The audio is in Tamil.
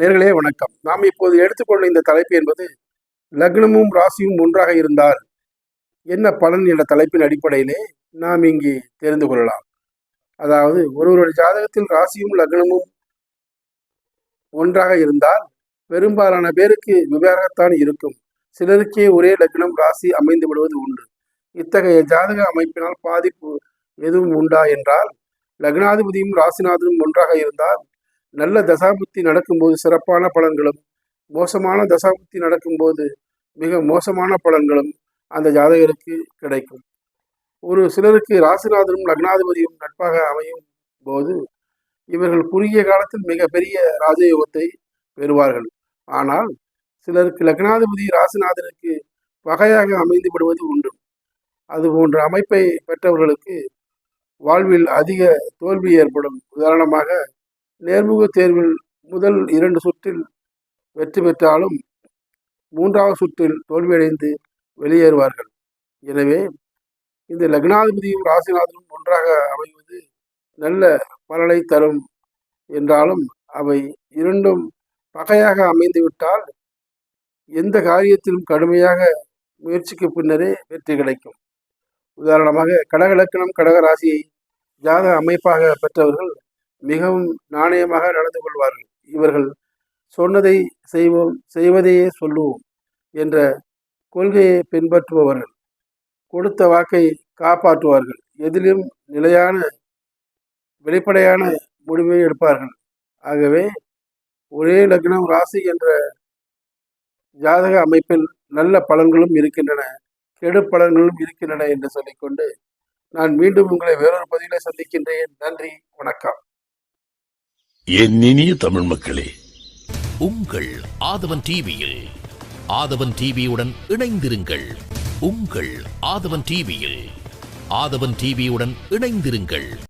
நேர்களே வணக்கம். நாம் இப்போது எடுத்துக்கொண்ட இந்த தலைப்பு என்பது லக்னமும் ராசியும் ஒன்றாக இருந்தால் என்ன பலன் என்ற தலைப்பின் அடிப்படையிலே நாம் இங்கே தெரிந்து கொள்ளலாம். அதாவது ஒருவருடைய ஜாதகத்தில் ராசியும் லக்னமும் ஒன்றாக இருந்தால் பெரும்பாலான பேருக்கு விவகாரத்தான் இருக்கும். சிலருக்கே ஒரே லக்னம் ராசி அமைந்து விடுவது உண்டு. இத்தகைய ஜாதக அமைப்பினால் பாதிப்பு எதுவும் உண்டா என்றால் லக்னாதிபதியும் ராசிநாதனும் ஒன்றாக இருந்தால் நல்ல தசாபுத்தி நடக்கும்போது சிறப்பான பலன்களும் மோசமான தசாபுத்தி நடக்கும்போது மிக மோசமான பலன்களும் அந்த ஜாதகருக்கு கிடைக்கும். ஒரு சிலருக்கு ராசிநாதனும் லக்னாதிபதியும் நட்பாக அமையும் போது இவர்கள் குறுகிய காலத்தில் மிகப்பெரிய ராஜயோகத்தை பெறுவார்கள். ஆனால் சிலருக்கு லக்னாதிபதி ராசிநாதனுக்கு வகையாக அமைந்து விடுவது உண்டு. அது போன்ற அமைப்பை பெற்றவர்களுக்கு வாழ்வில் அதிக தோல்வி ஏற்படும். உதாரணமாக நேர்முக தேர்வில் முதல் இரண்டு சுற்றில் வெற்றி பெற்றாலும் மூன்றாவது சுற்றில் தோல்வியடைந்து வெளியேறுவார்கள். எனவே இந்த லக்னாதிபதியும் ராசிநாதனும் ஒன்றாக அமைவது நல்ல பலனை தரும் என்றாலும் அவை இரண்டும் பகையாக அமைந்துவிட்டால் எந்த காரியத்திலும் கடுமையாக முயற்சிக்கு பின்னரே வெற்றி கிடைக்கும். உதாரணமாக கடகலக்கணம் கடக ராசியை ஜாத அமைப்பாக பெற்றவர்கள் மிகவும் நாணயமாக நடந்து கொள்வார்கள். இவர்கள் சொன்னதை செய்வோம் செய்வதையே சொல்லுவோம் என்ற கொள்கையை பின்பற்றுபவர்கள். கொடுத்த வாக்கை காப்பாற்றுவார்கள். எதிலும் நிலையான வெளிப்படையான முடிவை எடுப்பார்கள். ஆகவே ஒரே லக்னம் ராசி என்ற ஜாதக அமைப்பில் நல்ல பலன்களும் இருக்கின்றன கெடு பலன்களும் இருக்கின்றன என்று சொல்லிக்கொண்டு நான் மீண்டும் உங்களை வேறொரு பதிவில் சந்திக்கின்றேன். நன்றி வணக்கம். என் இனிய தமிழ் மக்களே. உங்கள் ஆதவன் டிவியில் ஆதவன் டிவியுடன் இணைந்திருங்கள். உங்கள் ஆதவன் டிவியில் ஆதவன் டிவியுடன் இணைந்திருங்கள்.